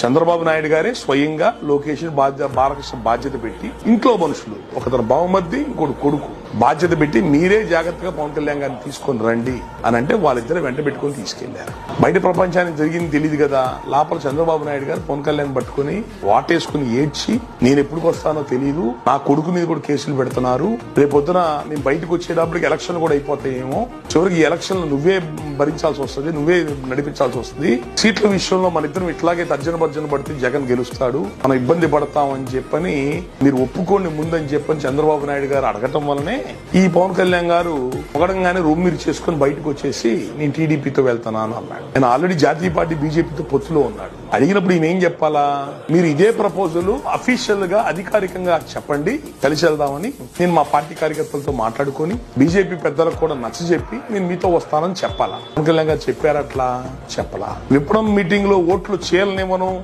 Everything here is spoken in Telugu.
చంద్రబాబు నాయుడు గారే స్వయంగా లోకేష్ బాధ్యత బాలకృష్ణ బాధ్యత పెట్టి ఇంట్లో మనుషులు. ఒకతను బావమద్ది ఇంకోటి కొడుకు. బాధ్యత పెట్టి మీరే జాగ్రత్తగా పవన్ కళ్యాణ్ గారిని తీసుకొని రండి అని అంటే వాళ్ళిద్దరు వెంట పెట్టుకొని తీసుకెళ్ళారు. బయట ప్రపంచానికి జరిగింది తెలియదు కదా. లోపల చంద్రబాబు నాయుడు గారు పవన్ కళ్యాణ్ పట్టుకుని వాటేసుకుని ఏడ్చి నేను ఎప్పుడు వస్తానో తెలియదు నా కొడుకు మీద కూడా కేసులు పెడుతున్నారు. రేపొద్దున నేను బయటకు వచ్చేటప్పటికి ఎలక్షన్ కూడా అయిపోతాయేమో. చివరికి ఈ ఎలక్షన్ నువ్వే భరించాల్సి వస్తుంది నువ్వే నడిపించాల్సి వస్తుంది. సీట్ల విషయంలో మన ఇద్దరం ఇట్లాగే తర్జన భర్జన పడితే జగన్ గెలుస్తాడు. మనం ఇబ్బంది పడతామని చెప్పని మీరు ఒప్పుకోండి ముందని చెప్పని చంద్రబాబు నాయుడు గారు అడగటం వల్లనే ఈ పవన్ కళ్యాణ్ గారు పొగడంగానే రూమ్ మీరు చేసుకుని బయటకు వచ్చేసి నేను టీడీపీతో వెళ్తున్నాను అన్నాడు. నేను ఆల్రెడీ జాతీయ పార్టీ బీజేపీతో పొత్తులో ఉన్నాడు. అడిగినప్పుడు ఈయన ఏం చెప్పాలా? మీరు ఇదే ప్రపోజల్ అఫీషియల్గా అధికారికంగా చెప్పండి కలిసి వెళ్దామని. నేను మా పార్టీ కార్యకర్తలతో మాట్లాడుకొని బీజేపీ పెద్దలకు కూడా నచ్చ చెప్పి నేను మీతో వస్తానని చెప్పాలా? పవన్ కళ్యాణ్ గారు చెప్పారట్లా? చెప్పలా. విప్లవం మీటింగ్లో ఓట్లు చేయాలనేమను